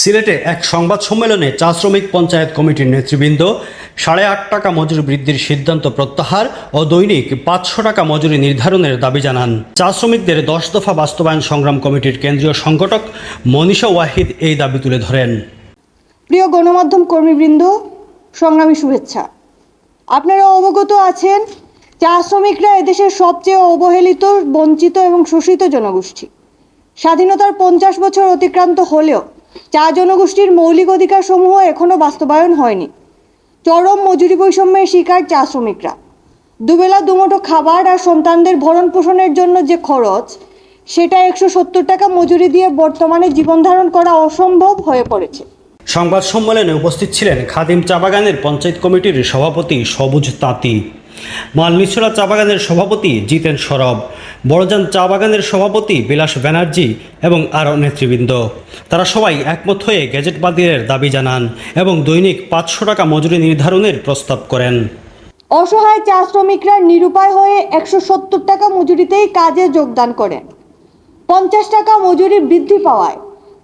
সিলেটে এক সংবাদ সম্মেলনে চা শ্রমিক পঞ্চায়েত কমিটির নেতৃবৃন্দ সাড়ে আট টাকা মজুরি বৃদ্ধির সিদ্ধান্ত প্রত্যাহার ও দৈনিক পাঁচশো টাকা মজুরি নির্ধারণের দাবি জানান। চা শ্রমিকদের দশ দফা বাস্তবায়ন সংগ্রাম কমিটির কেন্দ্রীয় সংগঠক মনীষা ওয়াহিদ এই দাবি তুলে ধরেন। প্রিয় গণমাধ্যম কর্মীবৃন্দ, সংগ্রামী শুভেচ্ছা। আপনারা অবগত আছেন, চা শ্রমিকরা এদেশের সবচেয়ে অবহেলিত, বঞ্চিত এবং শোষিত জনগোষ্ঠী। স্বাধীনতার পঞ্চাশ বছর অতিক্রান্ত হলেও চা জনগোষ্ঠীর মৌলিক অধিকার সমূহ এখনও বাস্তবায়ন হয়নি। চরম মজুরি বৈষম্যের শিকার চা শ্রমিকরা। দুবেলা দুমুঠো খাবার আর সন্তানদের ভরণ পোষণের জন্য যে খরচ, সেটা একশো সত্তর টাকা মজুরি দিয়ে বর্তমানে জীবন ধারণ করা অসম্ভব হয়ে পড়েছে। সংবাদ সম্মেলনে উপস্থিত ছিলেন খাদিম চা বাগানের পঞ্চায়েত কমিটির সভাপতি সবুজ তাঁতি। মালমিছড়া চা বাগানের সভাপতি জিতেন সরব। বড়জান চা বাগানের সভাপতি বিলাস ব্যানার্জি এবং আরও নেতৃবৃন্দ। তারা সবাই একমত হয়ে গেজেট বাতিলের দাবি জানান এবং দৈনিক পাঁচশো টাকা মজুরি নির্ধারণের প্রস্তাব করেন। অসহায় চা শ্রমিকরা নিরুপায় হয়ে একশো সত্তর টাকা মজুরিতেই কাজে যোগদান করেন পঞ্চাশ টাকা মজুরি বৃদ্ধি পাওয়ায়।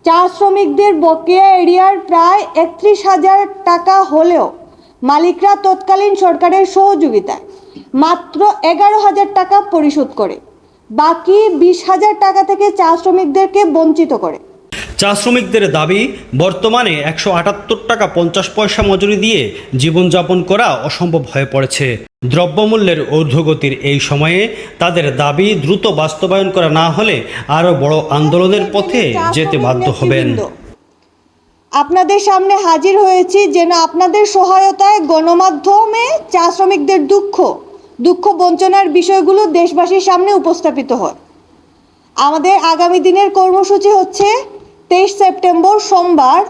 চা শ্রমিকদের বকেয়া এরিয়ার প্রায় একত্রিশ হাজার টাকা হলেও মালিকরা তৎকালীন সরকারের সহযোগিতায় মাত্র এগারো হাজার টাকা পরিশোধ করে বাকি বিশ হাজার টাকা থেকে চা শ্রমিকদেরকে বঞ্চিত করে। চা শ্রমিকদের দাবি বর্তমানে একশো আটাত্তর টাকা পঞ্চাশ পয়সা মজুরি দিয়ে জীবনযাপন করা অসম্ভব হয়ে পড়েছে। দ্রব্যমূল্যের ঊর্ধ্বগতির এই সময়ে তাদের দাবি দ্রুত বাস্তবায়ন করা না হলে আরও বড় আন্দোলনের পথে যেতে বাধ্য হবেন। আপনাদের সামনে হাজির হয়েছি যেন আপনাদের সহায়তায় গণমাধ্যমে চা শ্রমিকদের দুঃখ দুঃখ বঞ্চনার বিষয়গুলো দেশবাসীর সামনে উপস্থাপিত হয়। আমাদের আগামী দিনের কর্মসূচি হচ্ছে তেইশ সেপ্টেম্বর সোমবার।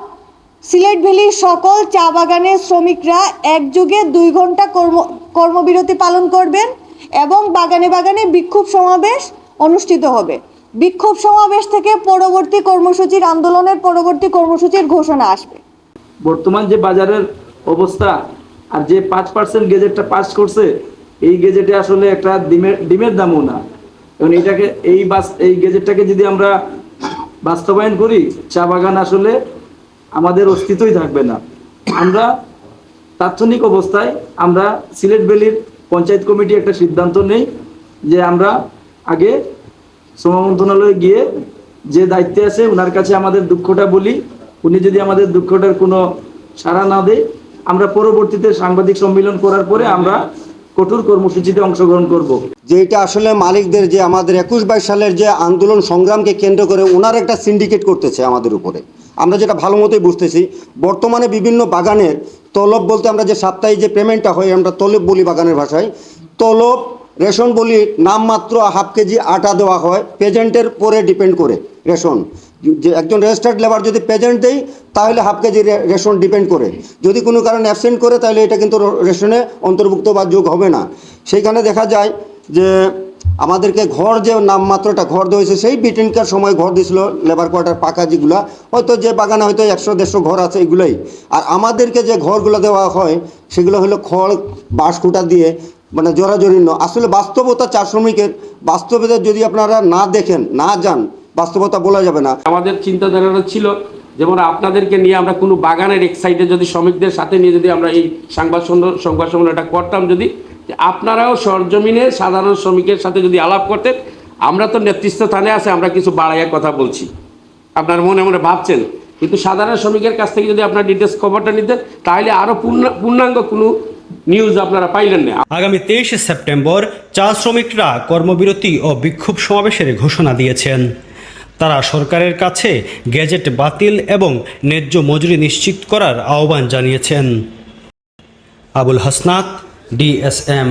সিলেট ভ্যালির সকল চা বাগানের শ্রমিকরা একযোগে দুই ঘণ্টা কর্ম, কর্মবিরতি পালন করবেন এবং বাগানে বাগানে বিক্ষোভ সমাবেশ অনুষ্ঠিত হবে। বিক্ষোভ সমাবেশ থেকে পরবর্তী কর্মসূচির আন্দোলনের পরবর্তী কর্মসূচির ঘোষণা আসবে। বর্তমান যে বাজারের অবস্থা আর যে পাঁচ পার্সেন্ট গেজেটটা পাস করছে, এই গেজেটে আসলে একটা ডিমের ডিমের দামও না। এবং এটাকে এই বাস এই গেজেটটাকে যদি আমরা বাস্তবায়ন করি, চা বাগান আসলে আমাদের অস্তিত্বই থাকবে না। আমরা তাৎক্ষণিক অবস্থায় আমরা সিলেট ভ্যালির পঞ্চায়েত কমিটি একটা সিদ্ধান্ত নেই যে আমরা আগে শ্রম মন্ত্রণালয়ে গিয়ে যে দায়িত্বে আছে ওনার কাছে আমাদের দুঃখটা বলি। উনি যদি আমাদের দুঃখটার কোনো সাড়া না দেয়, আমরা পরবর্তীতে সাংবাদিক সম্মেলন করার পরে আমরা কঠোর কর্মসূচিতে অংশগ্রহণ করব। যে এটা আসলে মালিকদের যে আমাদের একুশ বাইশ সালের যে আন্দোলন সংগ্রামকে কেন্দ্র করে ওনার একটা সিন্ডিকেট করতেছে আমাদের উপরে। আমরা যেটা ভালো মতোই বুঝতেছি, বর্তমানে বিভিন্ন বাগানের তলব বলতে আমরা যে সাপ্তাহিক যে পেমেন্টটা হয়, আমরা তলব বলি বাগানের ভাষায়, তলব রেশন বলি নামমাত্র হাফ কেজি আটা দেওয়া হয়, পেজেন্টের পরে ডিপেন্ড করে রেশন। যে একজন রেজিস্টার্ড লেবার যদি পেজেন্ট দেয় তাহলে হাফ কেজি রেশন ডিপেন্ড করে। যদি কোনো কারণে অ্যাবসেন্ট করে, তাহলে এটা কিন্তু রেশনে অন্তর্ভুক্ত বা যোগ হবে না। সেইখানে দেখা যায় যে আমাদেরকে ঘর যে নামমাত্রটা ঘর দেওয়া হয়েছে, সেই বিটিনকার সময় ঘর দিয়েছিল লেবার কোয়ার্টার পাকা যেগুলা। হয়তো যে বাগানে হয়তো একশো, দেড়শো ঘর আছে এগুলোই। আর আমাদেরকে যে ঘরগুলো দেওয়া হয়, সেগুলো হলো খড়, বাঁশকুটা দিয়ে মানে জরাজীর্ণ আসলে বাস্তবতা চা শ্রমিকের, বাস্তবতা যদি আপনারা না দেখেন, না যান, বাস্তবতা বলা যাবে না। আমাদের চিন্তাধারাটা ছিল যেমন আপনাদেরকে নিয়ে আমরা কোনো বাগানের এক সাইডে যদি শ্রমিকদের সাথে নিয়ে যদি আমরা এই সংবাদ সংবাদ সম্মেলনটা করতাম যদি যে আপনারাও সরজমিনে সাধারণ শ্রমিকের সাথে যদি আলাপ করতেন, আমরা তো নেতৃত্ব স্থানে আছে, আমরা কিছু বাড়াইয়া কথা বলছি। আপনার মনে মনে ভাবছেন, কিন্তু সাধারণ শ্রমিকের কাছ থেকে যদি আপনার ডিটেলস খবরটা নিতেন, তাহলে আরও পূর্ণ পূর্ণাঙ্গ কোনো নিউজ আপনারা পাইলেন না। আগামী তেইশে সেপ্টেম্বর, চা শ্রমিকরা কর্মবিরতি ও বিক্ষোভ সমাবেশের ঘোষণা দিয়েছেন। তারা সরকারের কাছে গ্যাজেট বাতিল এবং ন্যায্য মজুরি নিশ্চিত করার আহ্বান জানিয়েছেন। আবুল হাসনাত ডিএসএম